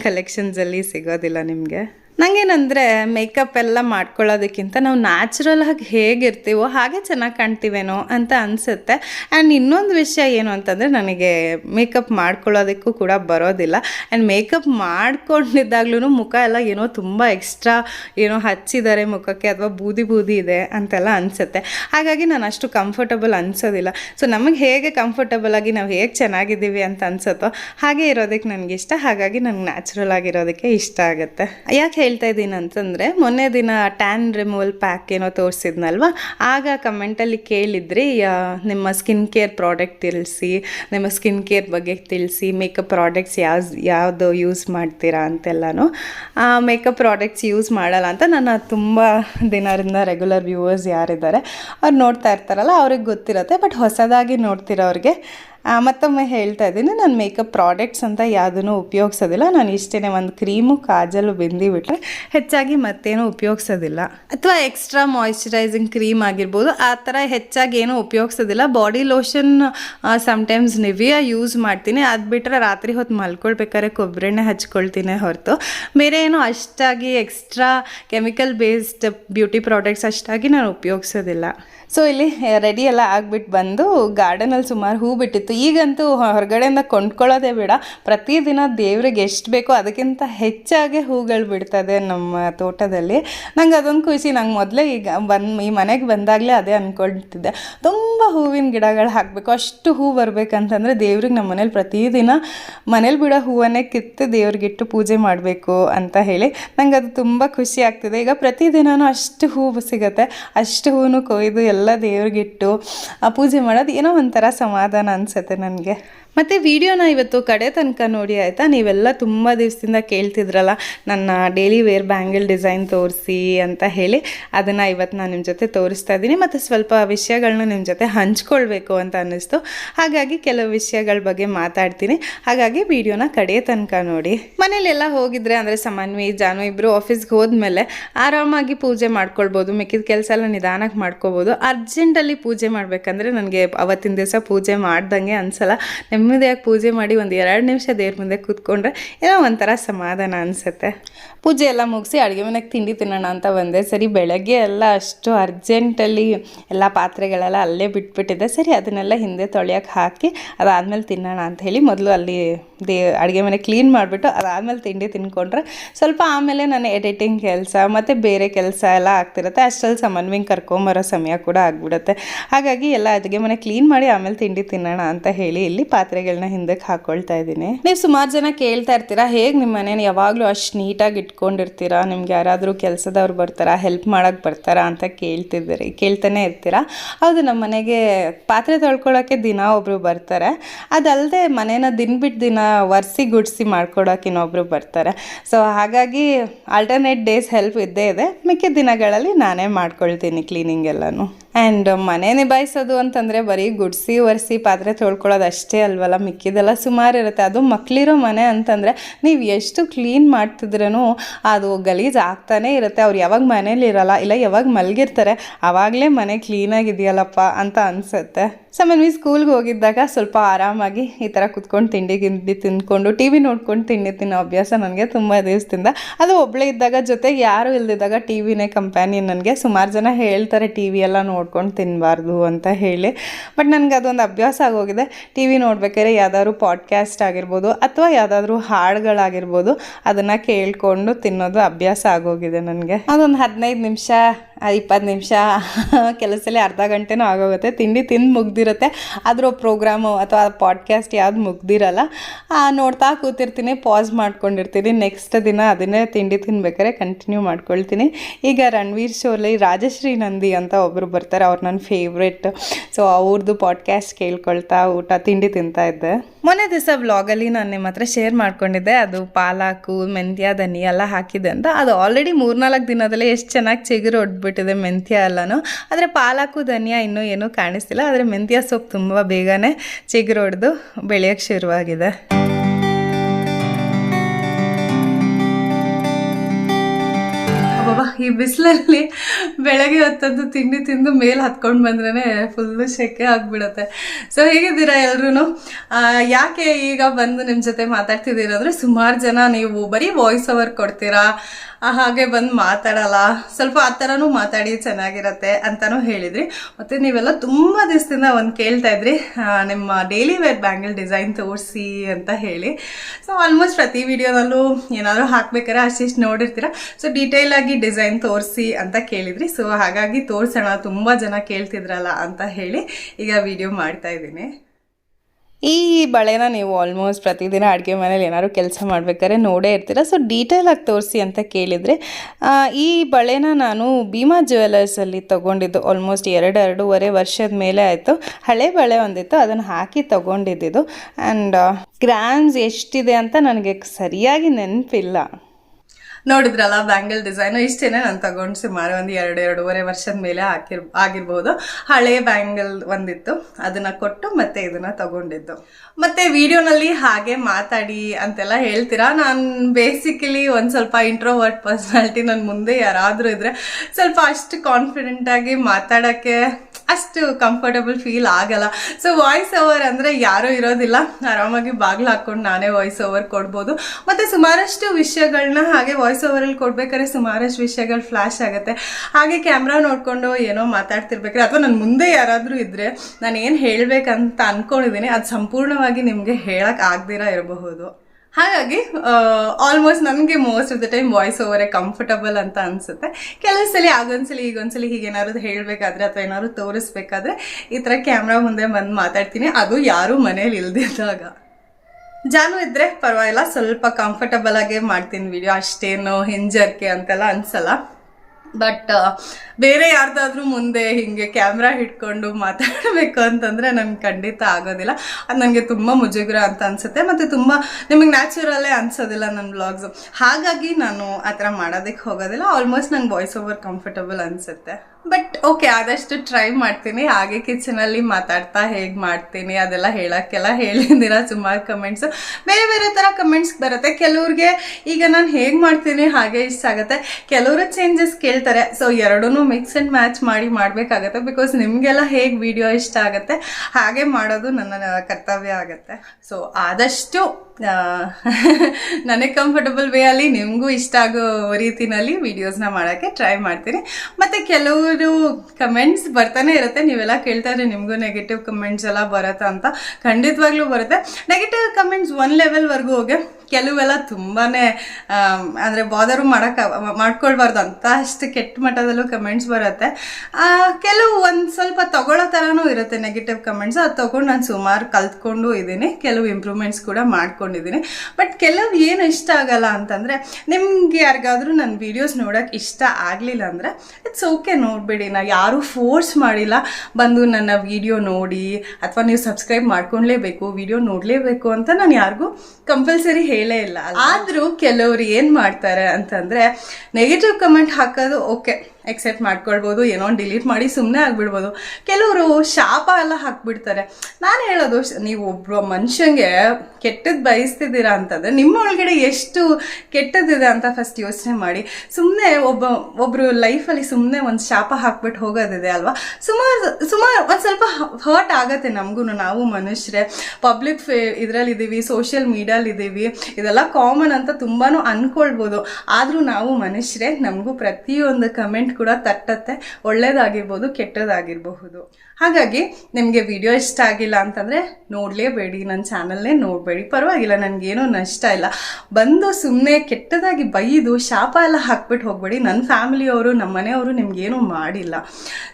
Speaker 1: ಕಲೆಕ್ಷನ್ಸಲ್ಲಿ ಸಿಗೋದಿಲ್ಲ ನಿಮಗೆ. ನಂಗೇನಂದರೆ ಮೇಕಪ್ ಎಲ್ಲ ಮಾಡ್ಕೊಳ್ಳೋದಕ್ಕಿಂತ ನಾವು ನ್ಯಾಚುರಲ್ ಆಗಿ ಹೇಗಿರ್ತೀವೋ ಹಾಗೆ ಚೆನ್ನಾಗಿ ಕಾಣ್ತೀವೇನೋ ಅಂತ ಅನಿಸುತ್ತೆ. ಆ್ಯಂಡ್ ಇನ್ನೊಂದು ವಿಷಯ ಏನು ಅಂತಂದರೆ ನನಗೆ ಮೇಕಪ್ ಮಾಡ್ಕೊಳ್ಳೋದಕ್ಕೂ ಕೂಡ ಬರೋದಿಲ್ಲ. ಆ್ಯಂಡ್ ಮೇಕಪ್ ಮಾಡ್ಕೊಂಡಿದ್ದಾಗ್ಲೂ ಮುಖ ಎಲ್ಲ ಏನೋ ತುಂಬ ಎಕ್ಸ್ಟ್ರಾ ಏನೋ ಹಚ್ಚಿದ್ದಾರೆ ಮುಖಕ್ಕೆ ಅಥವಾ ಬೂದಿ ಬೂದಿ ಇದೆ ಅಂತೆಲ್ಲ ಅನಿಸುತ್ತೆ. ಹಾಗಾಗಿ ನಾನು ಅಷ್ಟು ಕಂಫರ್ಟಬಲ್ ಅನಿಸೋದಿಲ್ಲ. ಸೊ ನಮಗೆ ಹೇಗೆ ಕಂಫರ್ಟಬಲ್ ಆಗಿ ನಾವು ಹೇಗೆ ಚೆನ್ನಾಗಿದ್ದೀವಿ ಅಂತ ಅನ್ಸುತ್ತೋ ಹಾಗೆ ಇರೋದಕ್ಕೆ ನನಗೆ ಇಷ್ಟ. ಹಾಗಾಗಿ ನನಗೆ ನ್ಯಾಚುರಲ್ ಆಗಿರೋದಕ್ಕೆ ಇಷ್ಟ ಆಗುತ್ತೆ. ಯಾಕೆ ಹೇಳ್ತಾ ಇದ್ದೀನಿ ಅಂತಂದರೆ, ಮೊನ್ನೆ ದಿನ ಟ್ಯಾನ್ ರಿಮೂವಲ್ ಪ್ಯಾಕ್ ಏನೋ ತೋರಿಸಿದ್ನಲ್ವ? ಆಗ ಕಮೆಂಟಲ್ಲಿ ಕೇಳಿದ್ರಿ ನಿಮ್ಮ ಸ್ಕಿನ್ ಕೇರ್ ಪ್ರಾಡಕ್ಟ್ ತಿಳಿಸಿ, ನಿಮ್ಮ ಸ್ಕಿನ್ ಕೇರ್ ಬಗ್ಗೆ ತಿಳಿಸಿ ಮೇಕಪ್ ಪ್ರಾಡಕ್ಟ್ಸ್ ಯಾವ ಯಾವುದು ಯೂಸ್ ಮಾಡ್ತೀರಾ ಅಂತೆಲ್ಲನೂ. ಮೇಕಪ್ ಪ್ರಾಡಕ್ಟ್ಸ್ ಯೂಸ್ ಮಾಡಲ್ಲ ಅಂತ ನನ್ನ ತುಂಬ ದಿನದಿಂದ ರೆಗ್ಯುಲರ್ ವ್ಯೂವರ್ಸ್ ಯಾರಿದ್ದಾರೆ, ಅವ್ರು ನೋಡ್ತಾ ಇರ್ತಾರಲ್ಲ, ಅವ್ರಿಗೆ ಗೊತ್ತಿರುತ್ತೆ ಬಟ್ ಹೊಸದಾಗಿ ನೋಡ್ತಿರೋರಿಗೆ ಮತ್ತೊಮ್ಮೆ ಹೇಳ್ತಾ ಇದ್ದೀನಿ, ನಾನು ಮೇಕಪ್ ಪ್ರಾಡಕ್ಟ್ಸ್ ಅಂತ ಯಾವುದನ್ನು ಉಪಯೋಗಿಸೋದಿಲ್ಲ. ನಾನು ಇಷ್ಟೇ ಒಂದು ಕ್ರೀಮು ಕಾಜಲು, ಬಿಂದಿ ಬಿಟ್ಟರೆ ಹೆಚ್ಚಾಗಿ ಮತ್ತೇನು ಉಪಯೋಗಿಸೋದಿಲ್ಲ. ಅಥವಾ ಎಕ್ಸ್ಟ್ರಾ ಮಾಯಿಶ್ಚರೈಸಿಂಗ್ ಕ್ರೀಮ್ ಆಗಿರ್ಬೋದು, ಆ ಥರ ಹೆಚ್ಚಾಗಿ ಏನೂ ಉಪಯೋಗಿಸೋದಿಲ್ಲ. Body lotion sometimes Nivea use ಮಾಡ್ತೀನಿ. ಅದು ಬಿಟ್ಟರೆ ರಾತ್ರಿ ಹೊತ್ತು ಮಲ್ಕೊಳ್ಬೇಕಾದ್ರೆ ಕೊಬ್ಬರಿ ಎಣ್ಣೆ ಹಚ್ಕೊಳ್ತೀನಿ ಹೊರತು. ಬೇರೆ ಏನು ಅಷ್ಟಾಗಿ extra chemical based beauty products ಅಷ್ಟಾಗಿ ನಾನು ಉಪಯೋಗಿಸೋದಿಲ್ಲ. ಸೊ ಇಲ್ಲಿ ರೆಡಿ ಎಲ್ಲ ಆಗಿಬಿಟ್ಟು ಬಂದು ಗಾರ್ಡನಲ್ಲಿ ಸುಮಾರು ಹೂ ಬಿಟ್ಟಿತ್ತು. ಈಗಂತೂ ಹೊರಗಡೆಯಿಂದ ಕೊಂಡ್ಕೊಳ್ಳೋದೇ ಬೇಡ. ಪ್ರತಿದಿನ ದೇವ್ರಿಗೆ ಎಷ್ಟು ಬೇಕೋ ಅದಕ್ಕಿಂತ ಹೆಚ್ಚಾಗಿ ಹೂಗಳು ಬಿಡ್ತದೆ ನಮ್ಮ ತೋಟದಲ್ಲಿ. ನಂಗೆ ಅದೊಂದು ಖುಷಿ. ನಂಗೆ ಮೊದಲೇ ಈಗ ಬಂದು, ಈ ಮನೆಗೆ ಬಂದಾಗಲೇ ಅದೇ ಅಂದ್ಕೊಳ್ತಿದ್ದೆ ತುಂಬ ಹೂವಿನ ಗಿಡಗಳು ಹಾಕಬೇಕು. ಅಷ್ಟು ಹೂ ಬರಬೇಕಂತಂದರೆ ದೇವ್ರಿಗೆ ನಮ್ಮ ಮನೇಲಿ ಪ್ರತಿದಿನ ಮನೇಲಿ ಬಿಡೋ ಹೂವನ್ನೇ ಕಿತ್ತು ದೇವ್ರಿಗಿಟ್ಟು ಪೂಜೆ ಮಾಡಬೇಕು ಅಂತ ಹೇಳಿ ನಂಗೆ ಅದು ತುಂಬ ಖುಷಿ ಆಗ್ತಿದೆ. ಈಗ ಪ್ರತಿದಿನವೂ ಅಷ್ಟು ಹೂವು ಸಿಗುತ್ತೆ. ಅಷ್ಟು ಹೂವು ಕೊಯ್ದು ಎಲ್ಲ ದೇವ್ರಿಗಿಟ್ಟು ಆ ಪೂಜೆ ಮಾಡೋದು ಏನೋ ಒಂಥರ ಸಮಾಧಾನ ಅನಿಸುತ್ತೆ ನನಗೆ. ಮತ್ತು ವಿಡಿಯೋನ ಇವತ್ತು ಕಡೆ ತನಕ ನೋಡಿ ಆಯಿತಾ? ನೀವೆಲ್ಲ ತುಂಬ ದಿವಸದಿಂದ ಕೇಳ್ತಿದ್ರಲ್ಲ, ನನ್ನ ಡೈಲಿ ವೇರ್ ಬ್ಯಾಂಗಲ್ ಡಿಸೈನ್ ತೋರಿಸಿ ಅಂತ ಹೇಳಿ, ಅದನ್ನು ಇವತ್ತು ನಾನು ನಿಮ್ಮ ಜೊತೆ ತೋರಿಸ್ತಾ ಇದ್ದೀನಿ. ಮತ್ತು ಸ್ವಲ್ಪ ವಿಷಯಗಳನ್ನ ನಿಮ್ಮ ಜೊತೆ ಹಂಚ್ಕೊಳ್ಬೇಕು ಅಂತ ಅನ್ನಿಸ್ತು. ಹಾಗಾಗಿ ಕೆಲವು ವಿಷಯಗಳ ಬಗ್ಗೆ ಮಾತಾಡ್ತೀನಿ. ಹಾಗಾಗಿ ವಿಡಿಯೋನ ಕಡೆ ತನಕ ನೋಡಿ. ಮನೇಲೆಲ್ಲ ಹೋಗಿದ್ರೆ ಅಂದರೆ ಸಮನ್ವಿ ಜಾನು ಇಬ್ಬರು ಆಫೀಸ್ಗೆ ಹೋದ್ಮೇಲೆ ಆರಾಮಾಗಿ ಪೂಜೆ ಮಾಡ್ಕೊಳ್ಬೋದು, ಮಿಕ್ಕಿದ ಕೆಲಸ ಎಲ್ಲ ನಿಧಾನಕ್ಕೆ ಮಾಡ್ಕೋಬೋದು ಅರ್ಜೆಂಟಲ್ಲಿ ಪೂಜೆ ಮಾಡಬೇಕಂದ್ರೆ ನನಗೆ ಅವತ್ತಿನ ದಿವಸ ಪೂಜೆ ಮಾಡ್ದಂಗೆ ಅನ್ಸಲ್ಲ. ನೆಮ್ಮದಿಯಾಗಿ ಪೂಜೆ ಮಾಡಿ ಒಂದು ಎರಡು ನಿಮಿಷ ದೇವ್ರ ಮುಂದೆ ಕೂತ್ಕೊಂಡ್ರೆ ಏನೋ ಒಂಥರ ಸಮಾಧಾನ ಅನಿಸುತ್ತೆ. ಪೂಜೆ ಎಲ್ಲ ಮುಗಿಸಿ ಅಡುಗೆ ಮನೆಗೆ ತಿಂಡಿ ತಿನ್ನೋಣ ಅಂತ ಬಂದೆ. ಸರಿ, ಬೆಳಗ್ಗೆ ಎಲ್ಲ ಅಷ್ಟು ಅರ್ಜೆಂಟಲ್ಲಿ ಎಲ್ಲ ಪಾತ್ರೆಗಳೆಲ್ಲ ಅಲ್ಲೇ ಬಿಟ್ಬಿಟ್ಟಿದ್ದೆ. ಸರಿ, ಅದನ್ನೆಲ್ಲ ಹಿಂದೆ ತೊಳೆಯೋಕೆ ಹಾಕಿ ಅದಾದಮೇಲೆ ತಿನ್ನೋಣ ಅಂತ ಹೇಳಿ ಮೊದಲು ಅಲ್ಲಿ ದೇ ಅಡುಗೆ ಮನೆ ಕ್ಲೀನ್ ಮಾಡಿಬಿಟ್ಟು ಅದಾದಮೇಲೆ ತಿಂಡಿ ತಿನ್ಕೊಂಡ್ರೆ ಸ್ವಲ್ಪ ಆಮೇಲೆ ನಾನು ಎಡಿಟಿಂಗ್ ಕೆಲಸ ಮತ್ತು ಬೇರೆ ಕೆಲಸ ಎಲ್ಲ ಆಗ್ತಿರುತ್ತೆ. ಅಷ್ಟರಲ್ಲಿ ಸಮನ್ವಿಂಗ್ ಕರ್ಕೊಂಬರೋ ಸಮಯ ಕೂಡ ಆಗ್ಬಿಡುತ್ತೆ. ಹಾಗಾಗಿ ಎಲ್ಲ ಅಡುಗೆ ಮನೆ ಕ್ಲೀನ್ ಮಾಡಿ ಆಮೇಲೆ ತಿಂಡಿ ತಿನ್ನೋಣ ಅಂತ ಹೇಳಿ ಇಲ್ಲಿ ಪಾತ್ರೆಗಳನ್ನ ಹಿಂದಕ್ಕೆ ಹಾಕೊಳ್ತಾ ಇದ್ದೀನಿ. ನೀವು ಸುಮಾರು ಜನ ಕೇಳ್ತಾ ಇರ್ತೀರಾ, ಹೇಗೆ ನಿಮ್ಮ ಮನೇನ ಯಾವಾಗಲೂ ಅಷ್ಟು ನೀಟಾಗಿ ಇಟ್ಕೊಂಡಿರ್ತೀರಾ, ನಿಮ್ಗೆ ಯಾರಾದರೂ ಕೆಲಸದವ್ರು ಬರ್ತಾರಾ, ಹೆಲ್ಪ್ ಮಾಡೋಕ್ಕೆ ಬರ್ತಾರಾ ಅಂತ ಕೇಳ್ತಿದ್ದೀರಿ, ಕೇಳ್ತಾನೆ ಇರ್ತೀರಾ? ಹೌದು ನಮ್ಮ ಮನೆಗೆ ಪಾತ್ರೆ ತೊಳ್ಕೊಳ್ಳೋಕ್ಕೆ ದಿನ ಒಬ್ಬರು ಬರ್ತಾರೆ. ಅದಲ್ಲದೆ ಮನೇನ ದಿನ ಬಿಟ್ಟು ದಿನ ಒರೆಸಿ ಗುಡಿಸಿ ಮಾಡ್ಕೊಡೋಕೆ ಇನ್ನೊಬ್ರು ಬರ್ತಾರೆ. ಸೊ ಹಾಗಾಗಿ ಆಲ್ಟರ್ನೇಟ್ ಡೇಸ್ ಹೆಲ್ಪ್ ಇದ್ದೇ ಇದೆ. ಮಿಕ್ಕಿದ ದಿನಗಳಲ್ಲಿ ನಾನೇ ಮಾಡ್ಕೊಳ್ತೀನಿ ಕ್ಲೀನಿಂಗ್ ಎಲ್ಲನೂ. ಆ್ಯಂಡ್ ಮನೆ ನಿಭಾಯಿಸೋದು ಅಂತಂದರೆ ಬರೀ ಗುಡಿಸಿ, ಒರೆಸಿ ಪಾತ್ರೆ ತೊಳ್ಕೊಳ್ಳೋದು ಅಷ್ಟೇ ಅಲ್ವಲ್ಲ. ಮಿಕ್ಕಿದೆಲ್ಲ ಸುಮಾರು ಇರುತ್ತೆ. ಅದು ಮಕ್ಕಳಿರೋ ಮನೆ ಅಂತಂದರೆ ನೀವು ಎಷ್ಟು ಕ್ಲೀನ್ ಮಾಡ್ತಿದ್ರೂ ಅದು ಗಲೀಜು ಆಗ್ತಾನೇ ಇರುತ್ತೆ. ಅವ್ರು ಯಾವಾಗ ಮನೇಲಿ ಇರಲ್ಲ, ಇಲ್ಲ ಯಾವಾಗ ಮಲಗಿರ್ತಾರೆ ಆವಾಗಲೇ ಮನೆ ಕ್ಲೀನಾಗಿದೆಯಲ್ಲಪ್ಪ ಅಂತ ಅನಿಸುತ್ತೆ. ಸಾಮಾನ್ಯ ಸ್ಕೂಲ್ಗೆ ಹೋಗಿದ್ದಾಗ ಸ್ವಲ್ಪ ಆರಾಮಾಗಿ ಈ ಥರ ಕುತ್ಕೊಂಡು ತಿಂಡಿ ಗಿಂಡಿ ತಿಂದ್ಕೊಂಡು ಟಿ ವಿ ನೋಡ್ಕೊಂಡು ತಿಂಡಿ ತಿನ್ನೋ ಅಭ್ಯಾಸ ನನಗೆ ತುಂಬ ದಿವಸದಿಂದ. ಅದು ಒಬ್ಬಳೇ ಇದ್ದಾಗ ಜೊತೆಗೆ ಯಾರೂ ಇಲ್ದಿದ್ದಾಗ ಟಿ ವಿನೇ ಕಂಪ್ಯಾನಿಯನ್ ನನಗೆ. ಸುಮಾರು ಜನ ಹೇಳ್ತಾರೆ ಟಿ ವಿ ಎಲ್ಲ ನೋಡ್ಕೊಂಡು ತಿನ್ನಬಾರ್ದು ಅಂತ ಹೇಳಿ. ಬಟ್ ನನಗೆ ಅದೊಂದು ಅಭ್ಯಾಸ ಆಗೋಗಿದೆ. ಟಿ ವಿ ನೋಡ್ಬೇಕಾದ್ರೆ ಯಾವ್ದಾದ್ರು ಪಾಡ್ಕ್ಯಾಸ್ಟ್ ಆಗಿರ್ಬೋದು ಅಥವಾ ಯಾವುದಾದ್ರೂ ಹಾಡುಗಳಾಗಿರ್ಬೋದು ಅದನ್ನು ಕೇಳಿಕೊಂಡು ತಿನ್ನೋದು ಅಭ್ಯಾಸ ಆಗೋಗಿದೆ ನನಗೆ. ಅದೊಂದು ಹದಿನೈದು ನಿಮಿಷ ಇಪ್ಪತ್ತು ನಿಮಿಷ (laughs) ಕೆಲಸದಲ್ಲಿ ಅರ್ಧ ಗಂಟೆನೂ ಆಗೋಗುತ್ತೆ. ತಿಂಡಿ ತಿಂದು ಮುಗ್ದಿರುತ್ತೆ. ಅದರ ಪ್ರೋಗ್ರಾಮು ಅಥವಾ ಪಾಡ್ಕ್ಯಾಸ್ಟ್ ಯಾವ್ದು ಮುಗ್ದಿರಲ್ಲ. ನೋಡ್ತಾ ಕೂತಿರ್ತೀನಿ, ಪಾಸ್ ಮಾಡ್ಕೊಂಡಿರ್ತೀನಿ. ನೆಕ್ಸ್ಟ್ ದಿನ ಅದನ್ನೇ ತಿಂಡಿ ತಿನ್ಬೇಕಾದ್ರೆ ಕಂಟಿನ್ಯೂ ಮಾಡ್ಕೊಳ್ತೀನಿ. ಈಗ ರಣವೀರ್ ಶೋಲಿ ರಾಜಶ್ರೀ ನಂದಿ ಅಂತ ಒಬ್ಬರು ಬರ್ತಾರೆ. ಅವ್ರು ನನ್ನ ಫೇವ್ರೆಟ್. ಸೊ ಅವ್ರದ್ದು ಪಾಡ್ಕ್ಯಾಸ್ಟ್ ಕೇಳ್ಕೊಳ್ತಾ ಊಟ, ತಿಂಡಿ ತಿಂತಾ ಇದ್ದೆ. ಮೊನ್ನೆ ದಿವಸ ವ್ಲಾಗಲ್ಲಿ ನಾನು ನಿಮ್ಮ ಹತ್ರ ಶೇರ್ ಮಾಡ್ಕೊಂಡಿದ್ದೆ. ಅದು ಪಾಲಾಕು, ಮೆಂತ್ಯ ದನಿ ಎಲ್ಲ ಹಾಕಿದೆ ಅಂತ. ಅದು ಆಲ್ರೆಡಿ ಮೂರ್ನಾಲ್ಕು ದಿನದಲ್ಲೇ ಎಷ್ಟು ಚೆನ್ನಾಗಿ ಚಿಗುರು ಹೊಡ್ಬಿಟ್ಟಿದೆ ಮೆಂತ್ಯ ಎಲ್ಲನೂ. ಆದರೆ ಪಾಲಾಕು, ಧನಿಯಾ ಇನ್ನೂ ಏನೂ ಕಾಣಿಸ್ತಿಲ್ಲ. ಆದರೆ ಮೆಂತ್ಯ ಸೊಪ್ಪು ತುಂಬ ಬೇಗನೆ ಚಿಗುರು ಹೊಡೆದು ಬೆಳೆಯೋಕ್ಕೆ ಶುರುವಾಗಿದೆ. ಈ ಬಿಸಿಲಲ್ಲಿ ಬೆಳಗ್ಗೆ ಹೊತ್ತದ್ದು ತಿಂಡಿ ತಿಂದು ಮೇಲೆ ಹತ್ಕೊಂಡು ಬಂದ್ರೇ ಫುಲ್ಲು ಶೆಕೆ ಆಗಿಬಿಡುತ್ತೆ. ಸೊ ಹೇಗಿದ್ದೀರಾ ಎಲ್ರೂ ಯಾಕೆ ಈಗ ಬಂದು ನಿಮ್ಮ ಜೊತೆ ಮಾತಾಡ್ತಿದ್ದೀರಾ ಅಂದರೆ ಸುಮಾರು ಜನ ನೀವು ಬರೀ ವಾಯ್ಸ್ ಓವರ್ ಕೊಡ್ತೀರಾ. ಹಾಗೆ ಬಂದು ಮಾತಾಡಲ್ಲ. ಸ್ವಲ್ಪ ಆ ಥರನೂ ಮಾತಾಡಿ ಚೆನ್ನಾಗಿರತ್ತೆ ಅಂತಲೂ ಹೇಳಿದ್ರಿ. ಮತ್ತು ನೀವೆಲ್ಲ ತುಂಬ ದಿವಸದಿಂದ ಒಂದು ಕೇಳ್ತಾ ಇದ್ರಿ. ನಿಮ್ಮ ಡೈಲಿ ವೇರ್ ಬ್ಯಾಂಗಲ್ ಡಿಸೈನ್ ತೋರಿಸಿ ಅಂತ ಹೇಳಿ. ಸೊ ಆಲ್ಮೋಸ್ಟ್ ಪ್ರತಿ ವಿಡಿಯೋದಲ್ಲೂ ಏನಾದರೂ ಹಾಕ್ಬೇಕಾದ್ರೆ ಅಷ್ಟಿಷ್ಟು ನೋಡಿರ್ತೀರ. ಸೊ ಡೀಟೇಲಾಗಿ ಆಗಿ ಡಿಸೈನ್ ತೋರಿಸಿ ಅಂತ ಕೇಳಿದ್ರಿ. ಸೊ ಹಾಗಾಗಿ ತೋರಿಸೋಣ, ತುಂಬ ಜನ ಕೇಳ್ತಿದ್ರಲ್ಲ ಅಂತ ಹೇಳಿ ಈಗ ವಿಡಿಯೋ ಮಾಡ್ತಾ ಇದ್ದೀನಿ. ಈ ಬಳೆನ ನೀವು ಆಲ್ಮೋಸ್ಟ್ ಪ್ರತಿದಿನ ಅಡುಗೆ ಮನೇಲಿ ಏನಾದ್ರು ಕೆಲಸ ಮಾಡ್ಬೇಕಾದ್ರೆ ನೋಡೇ ಇರ್ತೀರ? ಸೊ ಡೀಟೇಲಾಗಿ ತೋರಿಸಿ ಅಂತ ಕೇಳಿದರೆ ಈ ಬಳೆನ ನಾನು ಭೀಮಾ ಜ್ಯುವೆಲರ್ಸಲ್ಲಿ ತೊಗೊಂಡಿದ್ದು ಆಲ್ಮೋಸ್ಟ್ ಎರಡು ಎರಡೂವರೆ ವರ್ಷದ ಮೇಲೆ ಆಯಿತು. ಹಳೆ ಬಳೆ ಒಂದಿತ್ತು, ಅದನ್ನು ಹಾಕಿ ತೊಗೊಂಡಿದ್ದು ಆ್ಯಂಡ್ ಗ್ರಾಮ್ಸ್ ಎಷ್ಟಿದೆ ಅಂತ ನನಗೆ ಸರಿಯಾಗಿ ನೆನಪಿಲ್ಲ. ನೋಡಿದ್ರಲ್ಲ ಬ್ಯಾಂಗಲ್ ಡಿಸೈನ್, ಇಷ್ಟೇನೆ ನಾನು ತಗೊಂಡು ಸುಮಾರು ಒಂದು ಎರಡು, ಎರಡೂವರೆ ವರ್ಷದ ಮೇಲೆ ಹಾಕಿರ್, ಆಗಿರ್ಬೋದು. ಹಳೆಯ ಬ್ಯಾಂಗಲ್ ಒಂದಿತ್ತು. ಅದನ್ನ ಕೊಟ್ಟು ಮತ್ತೆ ಇದನ್ನ ತಗೊಂಡಿದ್ದು. ಮತ್ತೆ ವಿಡಿಯೋನಲ್ಲಿ ಹಾಗೆ ಮಾತಾಡಿ ಅಂತೆಲ್ಲ ಹೇಳ್ತೀರಾ? ನಾನು ಬೇಸಿಕಲಿ ಒಂದು ಸ್ವಲ್ಪ ಇಂಟ್ರೋವರ್ಟ್ ಪರ್ಸನಾಲಿಟಿ ನನ್ನ ಮುಂದೆ ಯಾರಾದರೂ ಇದ್ರೆ ಸ್ವಲ್ಪ ಅಷ್ಟು ಕಾನ್ಫಿಡೆಂಟ್ ಆಗಿ ಮಾತಾಡೋಕ್ಕೆ ಅಷ್ಟು ಕಂಫರ್ಟಬಲ್ ಫೀಲ್ ಆಗಲ್ಲ. ಸೊ ವಾಯ್ಸ್ ಓವರ್ ಅಂದರೆ ಯಾರೂ ಇರೋದಿಲ್ಲ. ಆರಾಮಾಗಿ ಬಾಗ್ಲು ಹಾಕ್ಕೊಂಡು ನಾನೇ ವಾಯ್ಸ್ ಓವರ್ ಕೊಡ್ಬೋದು. ಮತ್ತು ಸುಮಾರಷ್ಟು ವಿಷಯಗಳನ್ನ ಹಾಗೆ ವಾಯ್ಸ್ ಓವರಲ್ಲಿ ಕೊಡ್ಬೇಕಾದ್ರೆ ಸುಮಾರಷ್ಟು ವಿಷಯಗಳು ಫ್ಲ್ಯಾಶ್ ಆಗುತ್ತೆ. ಹಾಗೆ ಕ್ಯಾಮ್ರಾ ನೋಡಿಕೊಂಡು ಏನೋ ಮಾತಾಡ್ತಿರ್ಬೇಕಾದ್ರೆ ಅಥವಾ ನನ್ನ ಮುಂದೆ ಯಾರಾದರೂ ಇದ್ದರೆ ನಾನು ಏನು ಹೇಳಬೇಕಂತ ಅಂದ್ಕೊಂಡಿದ್ದೀನಿ ಅದು ಸಂಪೂರ್ಣವಾಗಿ ನಿಮಗೆ ಹೇಳಕ್ಕೆ ಆಗದಿರ ಇರಬಹುದು. ಹಾಗಾಗಿ ಆಲ್ಮೋಸ್ಟ್ ನನಗೆ most of the time voice ಓವರೇ comfortable ಅಂತ ಅನ್ಸುತ್ತೆ. ಕೆಲವು ಸಲ ಆಗೊಂದ್ಸಲಿ, ಈಗೊಂದ್ಸಲಿ ಹೀಗೆ ಏನಾದ್ರು ಹೇಳಬೇಕಾದ್ರೆ ಅಥವಾ ಏನಾದ್ರು ತೋರಿಸ್ಬೇಕಾದ್ರೆ ಈ ಥರ ಕ್ಯಾಮ್ರಾ ಮುಂದೆ ಬಂದು ಮಾತಾಡ್ತೀನಿ. ಅದು ಯಾರೂ ಮನೇಲಿ ಇಲ್ದಿದ್ದಾಗ. ಜಾನು ಇದ್ರೆ ಪರವಾಗಿಲ್ಲ, ಸ್ವಲ್ಪ ಕಂಫರ್ಟಬಲ್ ಆಗೇ ಮಾಡ್ತೀನಿ ವಿಡಿಯೋ ಅಷ್ಟೇನು ಹಿಂಜರಿಕೆ ಅಂತೆಲ್ಲ ಅನ್ಸಲ್ಲ. ಬಟ್ ಬೇರೆ ಯಾರ್ದಾದ್ರೂ ಮುಂದೆ ಹಿಂಗೆ ಕ್ಯಾಮ್ರಾ ಹಿಡ್ಕೊಂಡು ಮಾತಾಡಬೇಕು ಅಂತಂದ್ರೆ ನನ್ಗೆ ಖಂಡಿತ ಆಗೋದಿಲ್ಲ. ಅದು ನನಗೆ ತುಂಬ ಮುಜುಗರ ಅಂತ ಅನ್ಸುತ್ತೆ. ಮತ್ತು ತುಂಬ ನಿಮಗೆ ನ್ಯಾಚುರಲ್ಲೇ ಅನ್ಸೋದಿಲ್ಲ ನನ್ನ ಬ್ಲಾಗ್ಸು ಹಾಗಾಗಿ ನಾನು ಆ ಥರ ಮಾಡೋದಕ್ಕೆ ಹೋಗೋದಿಲ್ಲ. ಆಲ್ಮೋಸ್ಟ್ ನಂಗೆ ವಾಯ್ಸ್ ಓವರ್ ಕಂಫರ್ಟಬಲ್ ಅನ್ಸುತ್ತೆ. ಬಟ್ ಓಕೆ ಆದಷ್ಟು ಟ್ರೈ ಮಾಡ್ತೀನಿ. ಹಾಗೆ ಕಿಚನಲ್ಲಿ ಮಾತಾಡ್ತಾ ಹೇಗೆ ಮಾಡ್ತೀನಿ ಅದೆಲ್ಲ ಹೇಳೋಕ್ಕೆಲ್ಲ ಹೇಳಿದ್ದೀರ ಸುಮಾರು ಕಮೆಂಟ್ಸು ಬೇರೆ ಬೇರೆ ಥರ ಕಮೆಂಟ್ಸ್ ಬರುತ್ತೆ. ಕೆಲವ್ರಿಗೆ ಈಗ ನಾನು ಹೇಗೆ ಮಾಡ್ತೀನಿ ಹಾಗೆ ಇಷ್ಟ ಆಗುತ್ತೆ. ಕೆಲವರು ಚೇಂಜಸ್ ಕೇಳ್ತಾರೆ ಸೊ ಎರಡೂ ಮಿಕ್ಸ್ ಅಂಡ್ ಮ್ಯಾಚ್ ಮಾಡಿ ಮಾಡಬೇಕಾಗತ್ತೆ. ಬಿಕಾಸ್ ನಿಮಗೆಲ್ಲ ಹೇಗೆ ವಿಡಿಯೋ ಇಷ್ಟ ಆಗುತ್ತೆ, ಹಾಗೆ ಮಾಡೋದು ನನ್ನ ಕರ್ತವ್ಯ ಆಗುತ್ತೆ. ಸೊ ಆದಷ್ಟು ನನಗೆ ಕಂಫರ್ಟಬಲ್ ವೇ ಅಲ್ಲಿ ನಿಮಗೂ ಇಷ್ಟ ಆಗೋ ರೀತಿನಲ್ಲಿ ವೀಡಿಯೋಸ್ನ ಮಾಡೋಕ್ಕೆ ಟ್ರೈ ಮಾಡ್ತೀನಿ ಮತ್ತು ಕೆಲವರು ಕಮೆಂಟ್ಸ್ ಬರ್ತಾನೆ ಇರುತ್ತೆ. ನೀವೆಲ್ಲ ಕೇಳ್ತಾ ಇದ್ರೆ ನಿಮಗೂ ನೆಗೆಟಿವ್ ಕಮೆಂಟ್ಸ್ ಎಲ್ಲ ಬರುತ್ತಾ ಅಂತ ಖಂಡಿತವಾಗ್ಲೂ ಬರುತ್ತೆ. ನೆಗೆಟಿವ್ ಕಮೆಂಟ್ಸ್ ಒನ್ ಲೆವೆಲ್ವರೆಗೂ ಹೋಗಿ. ಕೆಲವೆಲ್ಲ ತುಂಬಾ ಅಂದರೆ ಬಾದರು ಮಾಡೋಕ್ಕೆ ಮಾಡ್ಕೊಳ್ಬಾರ್ದು ಅಂತ ಅಷ್ಟು ಕೆಟ್ಟ ಮಟ್ಟದಲ್ಲೂ ಕಮೆಂಟ್ಸ್ ಬರುತ್ತೆ. ಕೆಲವು ಒಂದು ಸ್ವಲ್ಪ ತಗೊಳ್ಳೋ ಥರನೂ ಇರುತ್ತೆ ನೆಗೆಟಿವ್ ಕಮೆಂಟ್ಸ್ ಅದು ತೊಗೊಂಡು ನಾನು ಸುಮಾರು ಕಲ್ತ್ಕೊಂಡು ಇದ್ದೀನಿ ಕೆಲವು ಇಂಪ್ರೂವ್ಮೆಂಟ್ಸ್ ಕೂಡ ಮಾಡ್ಕೊಂಡಿದ್ದೀನಿ ಬಟ್ ಕೆಲವು ಏನು ಇಷ್ಟ ಆಗಲ್ಲ ಅಂತಂದರೆ, ನಿಮ್ಗೆ ಯಾರಿಗಾದರೂ ನನ್ನ ವೀಡಿಯೋಸ್ ನೋಡೋಕ್ಕೆ ಇಷ್ಟ ಆಗಲಿಲ್ಲ ಅಂದರೆ ಇಟ್ಸ್ ಓಕೆ ನೋಡಿಬಿಡಿ. ನಾ ಯಾರೂ ಫೋರ್ಸ್ ಮಾಡಿಲ್ಲ ಬಂದು ನನ್ನ ವಿಡಿಯೋ ನೋಡಿ, ಅಥವಾ ನೀವು ಸಬ್ಸ್ಕ್ರೈಬ್ ಮಾಡ್ಕೊಳ್ಲೇಬೇಕು ವಿಡಿಯೋ ನೋಡಲೇಬೇಕು ಅಂತ ನಾನು ಯಾರಿಗೂ ಕಂಪಲ್ಸರಿ ಹೇಳೇ ಇಲ್ಲ ಆದ್ರೂ ಕೆಲವ್ರು ಏನ್ ಮಾಡ್ತಾರೆ ಅಂತಂದ್ರೆ ನೆಗೆಟಿವ್ ಕಮೆಂಟ್ ಹಾಕೋದು ಓಕೆ ಎಕ್ಸೆಪ್ಟ್ ಮಾಡ್ಕೊಳ್ಬೋದು, ಏನೋ ಒಂದು ಡಿಲೀಟ್ ಮಾಡಿ ಸುಮ್ಮನೆ ಆಗ್ಬಿಡ್ಬೋದು. ಕೆಲವರು ಶಾಪ ಎಲ್ಲ ಹಾಕ್ಬಿಡ್ತಾರೆ. ನಾನು ಹೇಳೋದು ನೀವು ಒಬ್ಬ ಮನುಷ್ಯಂಗೆ ಕೆಟ್ಟದ್ದು ಬಯಸ್ತಿದ್ದೀರಾ ಅಂತಂದರೆ, ನಿಮ್ಮ ಒಳಗಡೆ ಎಷ್ಟು ಕೆಟ್ಟದ್ದಿದೆ ಅಂತ ಫಸ್ಟ್ ಯೋಚನೆ ಮಾಡಿ. ಸುಮ್ಮನೆ ಒಬ್ಬ ಒಬ್ಬರು ಲೈಫಲ್ಲಿ ಸುಮ್ಮನೆ ಒಂದು ಶಾಪ ಹಾಕ್ಬಿಟ್ಟು ಹೋಗೋದಿದೆ ಅಲ್ವಾ? ಸುಮಾರು ಸುಮಾರು ಒಂದು ಸ್ವಲ್ಪ ಹರ್ಟ್ ಆಗುತ್ತೆ ನಮಗೂ ನಾವು ಮನುಷ್ಯರೇ. ಪಬ್ಲಿಕ್ ಫೇ ಇದರಲ್ಲಿದ್ದೀವಿ ಸೋಷಿಯಲ್ ಮೀಡ್ಯಾಲಿದ್ದೀವಿ ಇದೆಲ್ಲ ಕಾಮನ್ ಅಂತ ತುಂಬಾ ಅಂದ್ಕೊಳ್ಬೋದು ಆದರೂ ನಾವು ಮನುಷ್ಯರೇ, ನಮಗೂ ಪ್ರತಿಯೊಂದು ಕಮೆಂಟ್ ಕೂಡ ತಟ್ಟತ್ತೆ. ಒಳ್ಳೇದಾಗಿರ್ಬೋದು ಕೆಟ್ಟದಾಗಿರಬಹುದು. ಹಾಗಾಗಿ ನಿಮಗೆ ವಿಡಿಯೋ ಇಷ್ಟ ಆಗಿಲ್ಲ ಅಂತಂದರೆ ನೋಡಲೇಬೇಡಿ ನನ್ನ ಚಾನಲ್ನೇ ನೋಡಬೇಡಿ. ಪರವಾಗಿಲ್ಲ, ನನಗೇನೂ ನಷ್ಟ ಇಲ್ಲ. ಬಂದು ಸುಮ್ಮನೆ ಕೆಟ್ಟದಾಗಿ ಬೈದು ಶಾಪ ಎಲ್ಲ ಹಾಕ್ಬಿಟ್ಟು ಹೋಗ್ಬೇಡಿ. ನನ್ನ ಫ್ಯಾಮಿಲಿಯವರು ನಮ್ಮ ಮನೆಯವರು ನಿಮ್ಗೇನೂ ಮಾಡಿಲ್ಲ.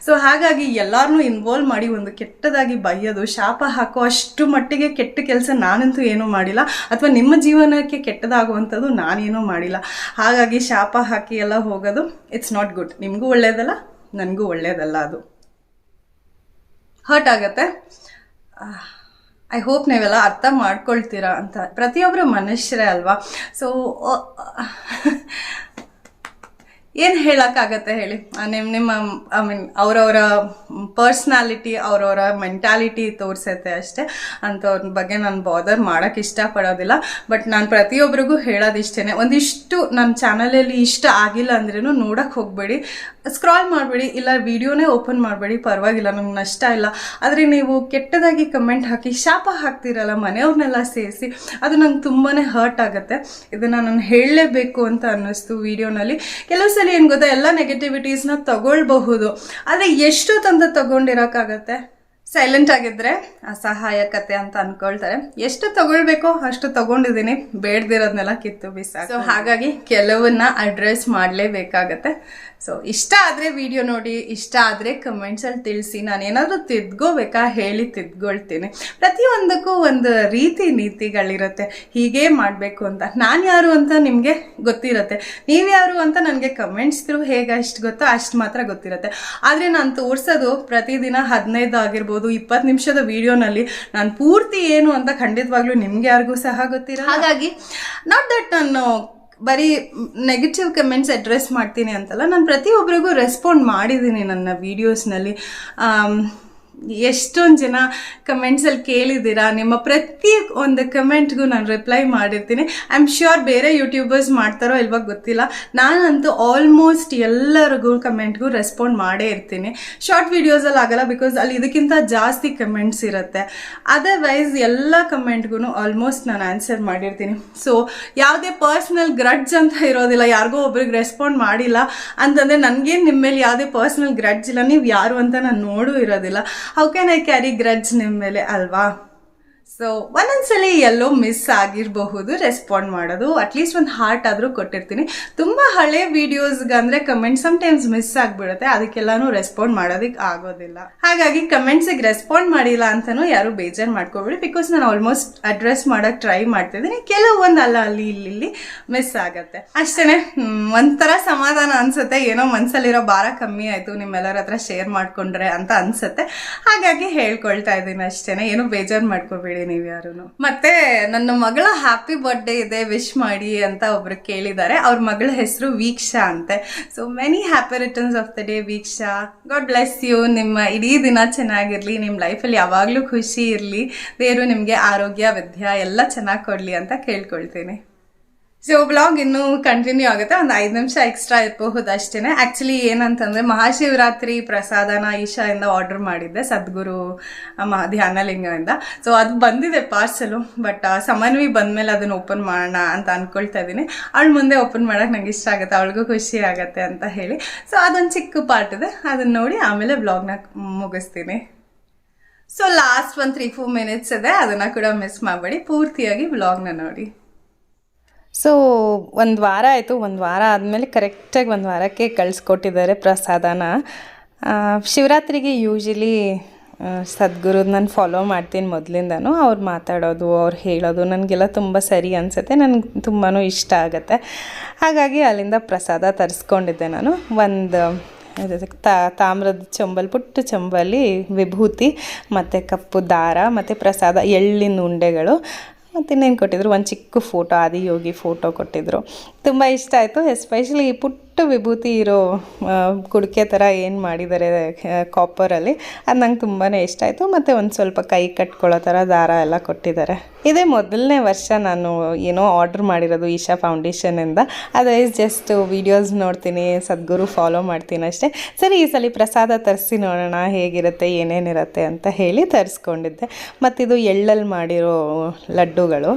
Speaker 1: ಸೊ ಹಾಗಾಗಿ ಎಲ್ಲರನ್ನೂ ಇನ್ವಾಲ್ವ್ ಮಾಡಿ ಒಂದು ಕೆಟ್ಟದಾಗಿ ಬೈಯೋದು, ಶಾಪ ಹಾಕೋ ಅಷ್ಟು ಮಟ್ಟಿಗೆ ಕೆಟ್ಟ ಕೆಲಸ ನಾನಂತೂ ಏನೂ ಮಾಡಿಲ್ಲ. ಅಥವಾ ನಿಮ್ಮ ಜೀವನಕ್ಕೆ ಕೆಟ್ಟದಾಗುವಂಥದ್ದು ನಾನೇನೂ ಮಾಡಿಲ್ಲ. ಹಾಗಾಗಿ ಶಾಪ ಹಾಕಿ ಎಲ್ಲ ಹೋಗೋದು ಇಟ್ಸ್ ನಾಟ್ ಗುಡ್ ನಿಮಗೂ ಒಳ್ಳೆಯದಲ್ಲ ನನಗೂ ಒಳ್ಳೆಯದಲ್ಲ ಅದು. ಹರ್ಟ್ ಆಗುತ್ತೆ. ಐ ಹೋಪ್ ನೀವೆಲ್ಲ ಅರ್ಥ ಮಾಡ್ಕೊಳ್ತೀರಾ ಅಂತ. ಪ್ರತಿಯೊಬ್ಬರು ಮನುಷ್ಯರೇ ಅಲ್ವಾ? ಸೊ ಏನು ಹೇಳೋಕ್ಕಾಗತ್ತೆ ಹೇಳಿ? ನಿಮ್ಮ ನಿಮ್ಮ ಐ ಮೀನ್ ಅವರವರ ಪರ್ಸ್ನಾಲಿಟಿ ಅವರವರ ಮೆಂಟಾಲಿಟಿ ತೋರಿಸತ್ತೆ ಅಷ್ಟೇ. ಅಂಥವ್ರ ಬಗ್ಗೆ ನಾನು ಬಾದರ್ ಮಾಡೋಕ್ಕೆ ಇಷ್ಟಪಡೋದಿಲ್ಲ. ಬಟ್ ನಾನು ಪ್ರತಿಯೊಬ್ಬರಿಗೂ ಹೇಳೋದಿಷ್ಟೇ ಒಂದಿಷ್ಟು ನನ್ನ ಚಾನಲಲ್ಲಿ ಇಷ್ಟ ಆಗಿಲ್ಲ ಅಂದ್ರೂ ನೋಡೋಕ್ಕೆ ಹೋಗಬೇಡಿ. ಸ್ಕ್ರಾಲ್ ಮಾಡಬೇಡಿ. ಇಲ್ಲ ವಿಡಿಯೋನೇ ಓಪನ್ ಮಾಡಬೇಡಿ. ಪರವಾಗಿಲ್ಲ ನಮ್ಗೆ ನಷ್ಟ ಇಲ್ಲ. ಆದರೆ ನೀವು ಕೆಟ್ಟದಾಗಿ ಕಮೆಂಟ್ ಹಾಕಿ, ಶಾಪ ಹಾಕ್ತಿರಲ್ಲ ಮನೆಯವ್ರನ್ನೆಲ್ಲ ಸೇರಿಸಿ, ಅದು ನಂಗೆ ತುಂಬಾ ಹರ್ಟ್ ಆಗುತ್ತೆ. ಇದನ್ನು ನಾನು ಹೇಳಲೇಬೇಕು ಅಂತ ಅನ್ನಿಸ್ತು ವಿಡಿಯೋನಲ್ಲಿ ಕೆಲವು ಸಲ ಏನು ಗೊತ್ತಾ? ಎಲ್ಲ ನೆಗೆಟಿವಿಟೀಸ್ನ ತಗೊಳ್ಬಹುದು. ಆದರೆ ಎಷ್ಟು ತಂದು ತಗೊಂಡಿರೋಕ್ಕಾಗತ್ತೆ? ಸೈಲೆಂಟ್ ಆಗಿದ್ರೆ ಅಸಹಾಯಕತೆ ಅಂತ ಅನ್ಕೊಳ್ತಾರೆ. ಎಷ್ಟು ತಗೊಳ್ಬೇಕೋ ಅಷ್ಟು ತಗೊಂಡಿದ್ದೀನಿ. ಬೇಡ್ದಿರೋದ್ನೆಲ್ಲ ಕಿತ್ತು ಬಿಸಾಕ. ಸೊ ಹಾಗಾಗಿ ಕೆಲವನ್ನ ಅಡ್ರೆಸ್ ಮಾಡಲೇಬೇಕಾಗತ್ತೆ. ಸೊ ಇಷ್ಟ ಆದರೆ ವಿಡಿಯೋ ನೋಡಿ, ಇಷ್ಟ ಆದರೆ ಕಮೆಂಟ್ಸಲ್ಲಿ ತಿಳಿಸಿ. ನಾನು ಏನಾದರೂ ತಿದ್ಕೋಬೇಕಾ ಹೇಳಿ ತಿದ್ಕೊಳ್ತೀನಿ ಪ್ರತಿಯೊಂದಕ್ಕೂ ಒಂದು ರೀತಿ ನೀತಿಗಳಿರುತ್ತೆ. ಹೀಗೇ ಮಾಡಬೇಕು ಅಂತ. ನಾನು ಯಾರು ಅಂತ ನಿಮಗೆ ಗೊತ್ತಿರುತ್ತೆ. ನೀವು ಯಾರು ಅಂತ ನನಗೆ ಕಮೆಂಟ್ಸ್ ಥ್ರೂ ಹೇಗೆ ಅಷ್ಟು ಗೊತ್ತೋ ಅಷ್ಟು ಮಾತ್ರ ಗೊತ್ತಿರುತ್ತೆ. ಆದರೆ ನಾನು ತೋರಿಸೋದು ಪ್ರತಿದಿನ ಹದಿನೈದು ಆಗಿರ್ಬೋದು ಇಪ್ಪತ್ತು ನಿಮಿಷದ ವಿಡಿಯೋನಲ್ಲಿ ನಾನು ಪೂರ್ತಿ ಏನು ಅಂತ ಖಂಡಿತವಾಗ್ಲೂ ನಿಮ್ಗೆ ಯಾರಿಗೂ ಸಹ ಗೊತ್ತಿರ ಹಾಗಾಗಿ ನಾಟ್ ದಟ್ ನಾನು ಬರೀ ನೆಗೆಟಿವ್ ಕಮೆಂಟ್ಸ್ ಅಡ್ರೆಸ್ ಮಾಡ್ತೀನಿ ಅಂತಲ್ಲ, ನಾನು ಪ್ರತಿಯೊಬ್ಬರಿಗೂ ರೆಸ್ಪಾಂಡ್ ಮಾಡಿದ್ದೀನಿ ನನ್ನ ವೀಡಿಯೋಸ್ನಲ್ಲಿ ಎಷ್ಟೊಂದು ಜನ ಕಮೆಂಟ್ಸಲ್ಲಿ ಕೇಳಿದ್ದೀರಾ? ನಿಮ್ಮ ಪ್ರತಿ ಒಂದು ಕಮೆಂಟ್ಗೂ ನಾನು ರಿಪ್ಲೈ ಮಾಡಿರ್ತೀನಿ. ಐ ಆಮ್ ಶ್ಯೂರ್ ಬೇರೆ ಯೂಟ್ಯೂಬರ್ಸ್ ಮಾಡ್ತಾರೋ ಇಲ್ವಾ ಗೊತ್ತಿಲ್ಲ. ನಾನಂತೂ ಆಲ್ಮೋಸ್ಟ್ ಎಲ್ಲರಿಗೂ ಕಮೆಂಟ್ಗೂ ರೆಸ್ಪಾಂಡ್ ಮಾಡೇ ಇರ್ತೀನಿ. ಶಾರ್ಟ್ ವೀಡಿಯೋಸಲ್ಲಿ ಆಗಲ್ಲ ಬಿಕಾಸ್ ಅಲ್ಲಿ ಇದಕ್ಕಿಂತ ಜಾಸ್ತಿ ಕಮೆಂಟ್ಸ್ ಇರುತ್ತೆ. ಅದರ್ವೈಸ್ ಎಲ್ಲ ಕಮೆಂಟ್ಗೂ ಆಲ್ಮೋಸ್ಟ್ ನಾನು ಆನ್ಸರ್ ಮಾಡಿರ್ತೀನಿ. ಸೊ ಯಾವುದೇ ಪರ್ಸ್ನಲ್ ಗ್ರಡ್ಜ್ ಅಂತ ಇರೋದಿಲ್ಲ. ಯಾರಿಗೋ ಒಬ್ರಿಗೆ ರೆಸ್ಪಾಂಡ್ ಮಾಡಿಲ್ಲ. ಅಂತಂದರೆ ನನಗೇನು ನಿಮ್ಮ ಮೇಲೆ ಯಾವುದೇ ಪರ್ಸ್ನಲ್ ಗ್ರಡ್ಜ್ ಇಲ್ಲ. ನೀವು ಯಾರು ಅಂತ ನಾನು ನೋಡೂ ಇರೋದಿಲ್ಲ. How can I carry grudge ನಿಮ್ಮ ಮೇಲೆ ಅಲ್ವಾ? ಸೊ ಒಂದೊಂದ್ಸಲಿ ಎಲ್ಲೋ ಮಿಸ್ ಆಗಿರಬಹುದು ರೆಸ್ಪಾಂಡ್ ಮಾಡೋದು. ಅಟ್ಲೀಸ್ಟ್ ಒಂದು ಹಾರ್ಟ್ ಆದರೂ ಕೊಟ್ಟಿರ್ತೀನಿ. ತುಂಬ ಹಳೆ ವಿಡಿಯೋಸ್ಗೆ ಅಂದರೆ ಕಮೆಂಟ್ ಟೈಮ್ಸ್ ಮಿಸ್ ಆಗಿಬಿಡುತ್ತೆ. ಅದಕ್ಕೆಲ್ಲಾನು ರೆಸ್ಪಾಂಡ್ ಮಾಡೋದಕ್ಕೆ ಆಗೋದಿಲ್ಲ. ಹಾಗಾಗಿ ಕಮೆಂಟ್ಸಿಗೆ ರೆಸ್ಪಾಂಡ್ ಮಾಡಿಲ್ಲ ಅಂತಲೂ ಯಾರು ಬೇಜಾರು ಮಾಡ್ಕೋಬೇಡಿ. ಬಿಕಾಸ್ ನಾನು ಆಲ್ಮೋಸ್ಟ್ ಅಡ್ರೆಸ್ ಮಾಡೋಕ್ಕೆ ಟ್ರೈ ಮಾಡ್ತಿದ್ದೀನಿ. ಕೆಲವೊಂದು ಅಲ್ಲ, ಅಲ್ಲಿ, ಇಲ್ಲಿ ಇಲ್ಲಿ ಮಿಸ್ ಆಗುತ್ತೆ. ಅಷ್ಟೇ ಒಂಥರ ಸಮಾಧಾನ ಅನಿಸುತ್ತೆ. ಏನೋ ಮನಸ್ಸಲ್ಲಿರೋ ಭಾರ ಕಮ್ಮಿ ಆಯಿತು. ನಿಮ್ಮೆಲ್ಲರ ಹತ್ರ ಶೇರ್ ಮಾಡ್ಕೊಂಡ್ರೆ ಅಂತ ಅನಿಸುತ್ತೆ. ಹಾಗಾಗಿ ಹೇಳ್ಕೊಳ್ತಾ ಇದ್ದೀನಿ ಅಷ್ಟೇ ಏನೂ ಬೇಜಾರು ಮಾಡ್ಕೋಬೇಡಿ. ನೀವು ಯಾರು ಮತ್ತೆ ನನ್ನ ಮಗಳ ಹ್ಯಾಪಿ ಬರ್ಡೇ ಇದೆ ವಿಶ್ ಮಾಡಿ ಅಂತ ಒಬ್ರು ಕೇಳಿದ್ದಾರೆ. ಅವ್ರ ಮಗಳ ಹೆಸರು ವೀಕ್ಷಾ ಅಂತೆ. So many happy returns of the day Veeksha. God bless you ನಿಮ್ಮ ಇಡೀ ದಿನ ಚೆನ್ನಾಗಿರ್ಲಿ ನಿಮ್ಮ ಲೈಫಲ್ಲಿ ಯಾವಾಗಲೂ ಖುಷಿ ಇರಲಿ. ದೇವರು ನಿಮಗೆ ಆರೋಗ್ಯ, ವಿದ್ಯಾ ಎಲ್ಲ ಚೆನ್ನಾಗಿ ಕೊಡಲಿ ಅಂತ ಕೇಳ್ಕೊಳ್ತೀನಿ. ಸೊ ಬ್ಲಾಗ್ ಇನ್ನೂ ಕಂಟಿನ್ಯೂ ಆಗುತ್ತೆ. ಒಂದು ಐದು ನಿಮಿಷ ಎಕ್ಸ್ಟ್ರಾ ಇರಬಹುದು ಅಷ್ಟೇ ಆ್ಯಕ್ಚುಲಿ ಏನಂತಂದರೆ, ಮಹಾಶಿವರಾತ್ರಿ ಪ್ರಸಾದನ ಈಶಾಯಿಂದ ಆರ್ಡರ್ ಮಾಡಿದ್ದೆ ಸದ್ಗುರು ಮಹಾಧ್ಯಾನಲಿಂಗದಿಂದ ಧ್ಯಾನಲಿಂಗದಿಂದ. ಸೊ ಅದು ಬಂದಿದೆ ಪಾರ್ಸಲು ಬಟ್ ಸಮನ್ವಿ ಬಂದಮೇಲೆ ಅದನ್ನು ಓಪನ್ ಮಾಡೋಣ ಅಂತ ಅಂದ್ಕೊಳ್ತಾ ಇದ್ದೀನಿ. ಅವಳು ಮುಂದೆ ಓಪನ್ ಮಾಡೋಕೆ ನಂಗೆ ಇಷ್ಟ ಆಗುತ್ತೆ. ಅವಳಿಗೂ ಖುಷಿ ಆಗುತ್ತೆ ಅಂತ ಹೇಳಿ. ಸೊ ಅದೊಂದು ಚಿಕ್ಕ ಪಾರ್ಟ್ ಇದೆ. ಅದನ್ನು ನೋಡಿ ಆಮೇಲೆ ಬ್ಲಾಗ್ನ ಮುಗಿಸ್ತೀನಿ. ಸೊ ಲಾಸ್ಟ್ ಒಂದು ತ್ರೀ ಫೋರ್ ಮಿನಿಟ್ಸ್ ಇದೆ. ಅದನ್ನು ಕೂಡ ಮಿಸ್ ಮಾಡಬೇಡಿ. ಪೂರ್ತಿಯಾಗಿ ಬ್ಲಾಗ್ನ ನೋಡಿ. ಸೊ ಒಂದು ವಾರ ಆಯಿತು. ಒಂದು ವಾರ ಆದಮೇಲೆ ಕರೆಕ್ಟಾಗಿ ಒಂದು ವಾರಕ್ಕೆ ಕಳಿಸ್ಕೊಟ್ಟಿದ್ದಾರೆ ಪ್ರಸಾದನ. ಶಿವರಾತ್ರಿಗೆ ಯೂಶಲಿ ಸದ್ಗುರು ನಾನು ಫಾಲೋ ಮಾಡ್ತೀನಿ ಮೊದಲಿಂದನೂ. ಅವ್ರು ಮಾತಾಡೋದು, ಅವ್ರು ಹೇಳೋದು ನನಗೆಲ್ಲ ತುಂಬ ಸರಿ ಅನಿಸುತ್ತೆ. ನನಗೆ ತುಂಬಾ ಇಷ್ಟ ಆಗುತ್ತೆ. ಹಾಗಾಗಿ ಅಲ್ಲಿಂದ ಪ್ರಸಾದ ತರಿಸ್ಕೊಂಡಿದ್ದೆ ನಾನು. ಒಂದು ತಾ- ತಾಮ್ರದ ಚೊಂಬಲ್, ಪುಟ್ಟ ಚೊಂಬಲ್ಲಿ ವಿಭೂತಿ, ಮತ್ತು ಕಪ್ಪು ದಾರ, ಮತ್ತು ಪ್ರಸಾದ, ಎಳ್ಳಿನ ಉಂಡೆಗಳು. ಮತ್ತು ಇನ್ನೇನು ಕೊಟ್ಟಿದ್ರು? ಒಂದು ಚಿಕ್ಕ ಫೋಟೋ ಆದಿಯೋಗಿ ಫೋಟೋ ಕೊಟ್ಟಿದ್ರು. ತುಂಬ ಇಷ್ಟ ಆಯಿತು. ಎಸ್ಪೆಷಲಿ ಈ ಪುಟ್ಟ ವಿಭೂತಿ ಇರೋ ಕುಡಿಕೆ ಥರ ಏನು ಮಾಡಿದ್ದಾರೆ ಕಾಪರಲ್ಲಿ ಅದು ನಂಗೆ ತುಂಬಾ ಇಷ್ಟ ಆಯಿತು. ಮತ್ತು ಒಂದು ಸ್ವಲ್ಪ ಕೈ ಕಟ್ಕೊಳ್ಳೋ ಥರ ದಾರ ಎಲ್ಲ ಕೊಟ್ಟಿದ್ದಾರೆ ಇದೇ ಮೊದಲನೇ ವರ್ಷ ನಾನು ಏನೋ ಆರ್ಡ್ರ್ ಮಾಡಿರೋದು ಈಶಾ ಫೌಂಡೇಶನಿಂದ ಅದರ್ವೈಸ್ ಜಸ್ಟ್ ವೀಡಿಯೋಸ್ ನೋಡ್ತೀನಿ, ಸದ್ಗುರು ಫಾಲೋ ಮಾಡ್ತೀನಿ ಅಷ್ಟೇ. ಸರಿ, ಈ ಸಲ ಪ್ರಸಾದ ತರಿಸಿ ನೋಡೋಣ, ಹೇಗಿರುತ್ತೆ, ಏನೇನಿರುತ್ತೆ ಅಂತ ಹೇಳಿ ತರಿಸ್ಕೊಂಡಿದ್ದೆ. ಮತ್ತಿದು ಎಳ್ಳಲ್ಲಿ ಮಾಡಿರೋ ಲಡ್ಡುಗಳು.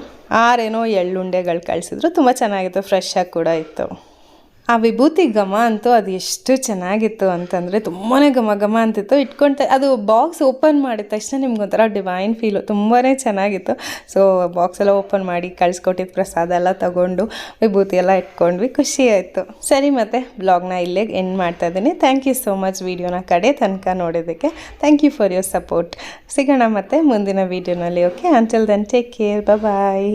Speaker 1: ಆರೇನೋ ಎಳ್ಳುಂಡೆಗಳು ಕಳಿಸಿದ್ರು. ತುಂಬ ಚೆನ್ನಾಗಿತ್ತು ಫ್ರೆಶ್ ಆಗಿ ಕೂಡ ಇತ್ತು. ಆ ವಿಭೂತಿ ಘಮ ಅಂತೂ ಅದು ಎಷ್ಟು ಚೆನ್ನಾಗಿತ್ತು ಅಂತಂದರೆ ತುಂಬಾ ಘಮ ಘಮ ಅಂತಿತ್ತು. ಇಟ್ಕೊಂತ ಅದು ಬಾಕ್ಸ್ ಓಪನ್ ಮಾಡಿದ ತಕ್ಷಣ ನಿಮ್ಗೆ ಒಂಥರ ಡಿವೈನ್ ಫೀಲು ತುಂಬಾ ಚೆನ್ನಾಗಿತ್ತು. ಸೊ ಬಾಕ್ಸ್ ಎಲ್ಲ ಓಪನ್ ಮಾಡಿ ಕಳಿಸ್ಕೊಟ್ಟಿದ್ದು ಪ್ರಸಾದ ಎಲ್ಲ ತಗೊಂಡು ವಿಭೂತಿ ಎಲ್ಲ ಇಟ್ಕೊಂಡ್ವಿ. ಖುಷಿ ಆಯಿತು. ಸರಿ ಮತ್ತೆ ಬ್ಲಾಗ್ನ ಇಲ್ಲೇ ಎಂಡ್ ಮಾಡ್ತಾ ಇದ್ದೀನಿ. ಥ್ಯಾಂಕ್ ಯು ಸೋ ಮಚ್ ವೀಡಿಯೋನ ಕಡೆ ತನಕ ನೋಡೋದಕ್ಕೆ thank you for your support ಸಿಗೋಣ ಮತ್ತೆ ಮುಂದಿನ ವೀಡಿಯೋನಲ್ಲಿ okay until then take care bye